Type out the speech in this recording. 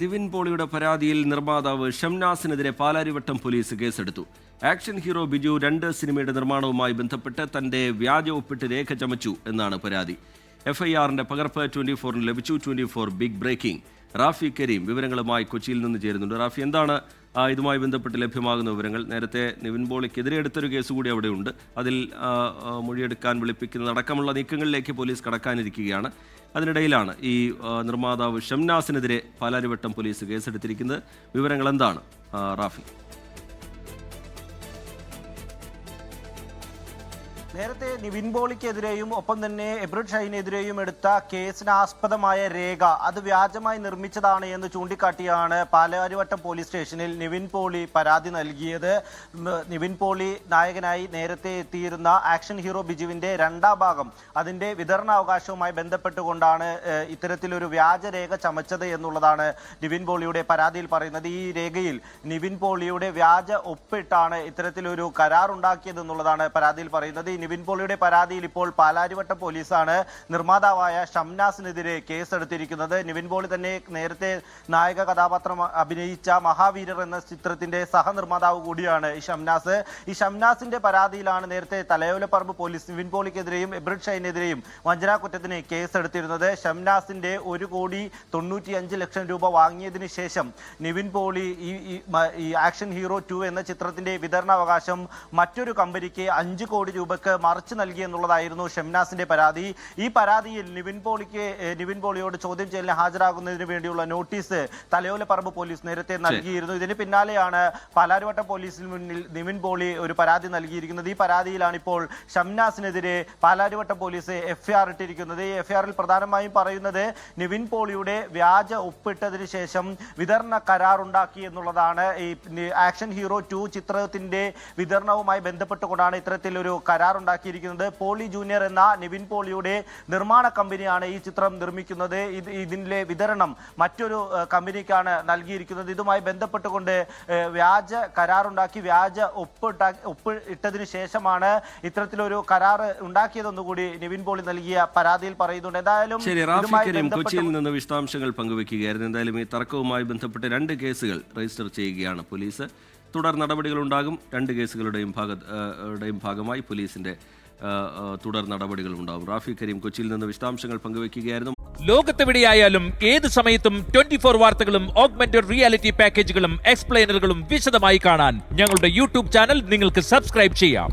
നിവിൻ പോളിയുടെ പരാതിയിൽ നിർമ്മാതാവ് ഷംനാസിനെതിരെ പാലാരിവട്ടം പോലീസ് കേസെടുത്തു. ആക്ഷൻ ഹീറോ ബിജു രണ്ട് സിനിമയുടെ നിർമ്മാണവുമായി ബന്ധപ്പെട്ട് തന്റെ വ്യാജ ഒപ്പിട്ട് രേഖ ചമച്ചു എന്നാണ് പരാതി. എഫ്ഐആറിന്റെ പകർപ്പ് ട്വന്റി ഫോറിന് ലഭിച്ചു. Twenty four big breaking. Rafi Kareem വിവരങ്ങളുമായി കൊച്ചിയിൽ നിന്ന് ചേരുന്നുണ്ട്. റാഫി എന്താണ് ഇതുമായി ബന്ധപ്പെട്ട് ലഭ്യമാകുന്ന വിവരങ്ങൾ? നേരത്തെ നിവിൻ പോളിക്കെതിരെ എടുത്തൊരു കേസ് കൂടി അവിടെയുണ്ട്. അതിൽ മൊഴിയെടുക്കാൻ വിളിപ്പിക്കുന്നതടക്കമുള്ള നീക്കങ്ങളിലേക്ക് പോലീസ് കടക്കാനിരിക്കുകയാണ്. അതിനിടയിലാണ് ഈ നിർമ്മാതാവ് ഷംനാസിനെതിരെ പാലാരിവട്ടം പോലീസ് കേസെടുത്തിരിക്കുന്നത്. വിവരങ്ങൾ എന്താണ് റാഫി നേരത്തെ നിവിൻ പോളിക്കെതിരെയും ഒപ്പം തന്നെ എബ്രിഡ് ഷൈനെതിരെയും എടുത്ത കേസിന് ആസ്പദമായ രേഖ അത് വ്യാജമായി നിർമ്മിച്ചതാണ് എന്ന് ചൂണ്ടിക്കാട്ടിയാണ് പാലാരിവട്ടം പോലീസ് സ്റ്റേഷനിൽ നിവിൻ പോളി പരാതി നൽകിയത്. നിവിൻ പോളി നായകനായി നേരത്തെ എത്തിയിരുന്ന ആക്ഷൻ ഹീറോ ബിജുവിന്റെ രണ്ടാം ഭാഗം അതിന്റെ വിതരണാവകാശവുമായി ബന്ധപ്പെട്ടുകൊണ്ടാണ് ഇത്തരത്തിലൊരു വ്യാജരേഖ ചമച്ചത് എന്നുള്ളതാണ് നിവിൻ പോളിയുടെ പരാതിയിൽ പറയുന്നത്. ഈ രേഖയിൽ നിവിൻ പോളിയുടെ വ്യാജ ഒപ്പിട്ടാണ് ഇത്തരത്തിലൊരു എന്നുള്ളതാണ് പരാതിയിൽ പറയുന്നത്. നിവിൻ പോളിയുടെ പരാതിയിൽ ഇപ്പോൾ പാലാരിവട്ടം പോലീസാണ് നിർമ്മാതാവായ ഷംനാസിനെതിരെ കേസെടുത്തിരിക്കുന്നത്. നിവിൻ പോളി തന്നെ നേരത്തെ നായക കഥാപാത്രം അഭിനയിച്ച മഹാവീരർ എന്ന ചിത്രത്തിന്റെ സഹനിർമ്മാതാവ് കൂടിയാണ് ഈ ഷംനാസ്. ഈ ഷംനാസിന്റെ പരാതിയിലാണ് നേരത്തെ തലയോലപ്പറമ്പ് പോലീസ് നിവിൻ പോളിക്കെതിരെയും എബ്രിഡ് ഷൈനെതിരെയും വഞ്ചനാ കുറ്റത്തിന് കേസെടുത്തിരുന്നത്. ഷംനാസിന്റെ ഒരു കോടി തൊണ്ണൂറ്റിയഞ്ച് ലക്ഷം രൂപ വാങ്ങിയതിനു ശേഷം നിവിൻ പോളി ഈ ആക്ഷൻ ഹീറോ ടു എന്ന ചിത്രത്തിന്റെ വിതരണാവകാശം മറ്റൊരു കമ്പനിക്ക് അഞ്ച് കോടി രൂപക്ക് മറിച്ചു നൽകി എന്നുള്ളതായിരുന്നു ഷംനാസിന്റെ പരാതി. ഈ പരാതിയിൽ നിവിൻ പോളിക്ക് നിവിൻ പോളിയോട് ചോദ്യം ചെയ്യലിന് ഹാജരാകുന്നതിന് വേണ്ടിയുള്ള നോട്ടീസ് തലയോലപ്പറമ്പ് പോലീസ് നേരത്തെ നൽകിയിരുന്നു. ഇതിന് പിന്നാലെയാണ് പാലാരിവട്ടം പോലീസിന് മുന്നിൽ നിവിൻ പോളി ഒരു പരാതി നൽകിയിരിക്കുന്നത്. ഈ പരാതിയിലാണ് ഇപ്പോൾ ഷംനാസിനെതിരെ പാലാരിവട്ടം പോലീസ് എഫ്ഐആർ ഇട്ടിരിക്കുന്നത്. ഈ എഫ്ഐആറിൽ പ്രധാനമായും പറയുന്നത് നിവിൻ പോളിയുടെ വ്യാജ ഒപ്പിട്ടതിന് ശേഷം വിതരണ കരാർ ഉണ്ടാക്കി എന്നുള്ളതാണ്. ഈ ആക്ഷൻ ഹീറോ ടു ചിത്രത്തിന്റെ വിതരണവുമായി ബന്ധപ്പെട്ടുകൊണ്ടാണ് ഇത്തരത്തിലൊരു കരാർ ഉണ്ടാക്കിയിരിക്കുന്നത്. പോളി ജൂനിയർ എന്ന നിവിൻ പോളിയുടെ നിർമ്മാണ കമ്പനിയാണ് ഈ ചിത്രം നിർമ്മിക്കുന്നത്. ഇത് ഇതിന്റെ വിതരണം മറ്റൊരു കമ്പനിക്കാണ് നൽകിയിരിക്കുന്നത്. ഇതുമായി ബന്ധപ്പെട്ടുകൊണ്ട് വ്യാജ കരാറുണ്ടാക്കി വ്യാജ ഒപ്പ് ഒപ്പ് ഇട്ടതിനു ശേഷമാണ് ഇത്തരത്തിലൊരു കരാർ ഉണ്ടാക്കിയതെന്നുകൂടി നിവിൻ പോളി നൽകിയ പരാതിയിൽ പറയുന്നുണ്ട്. എന്തായാലും കൊച്ചിയിൽ നിന്ന് വിശദാംശങ്ങൾ പങ്കുവെക്കുകയായിരുന്നു എന്തായാലും ഈ തർക്കവുമായി ബന്ധപ്പെട്ട് രണ്ട് കേസുകൾ രജിസ്റ്റർ ചെയ്യുകയാണ് പോലീസ്. തുടർ നടപടികളുണ്ടാകും. രണ്ട് കേസുകളുടെയും ഭാഗ ഭാഗമായി പോലീസിന്റെ തുടർ നടപടികൾ ഉണ്ടാകും റാഫി കരീം കൊച്ചിയിൽ നിന്ന് വിശദാംശങ്ങൾ പങ്കുവയ്ക്കുകയായിരുന്നു. ലോകത്തെവിടെയായാലും ഏത് സമയത്തും ട്വന്റി ഫോർ വാർത്തകളും ഓഗ്മെന്റഡ് റിയാലിറ്റി പാക്കേജുകളും എക്സ്പ്ലെയിനറുകളും വിശദമായി കാണാൻ ഞങ്ങളുടെ യൂട്യൂബ് ചാനൽ നിങ്ങൾക്ക് സബ്സ്ക്രൈബ് ചെയ്യാം.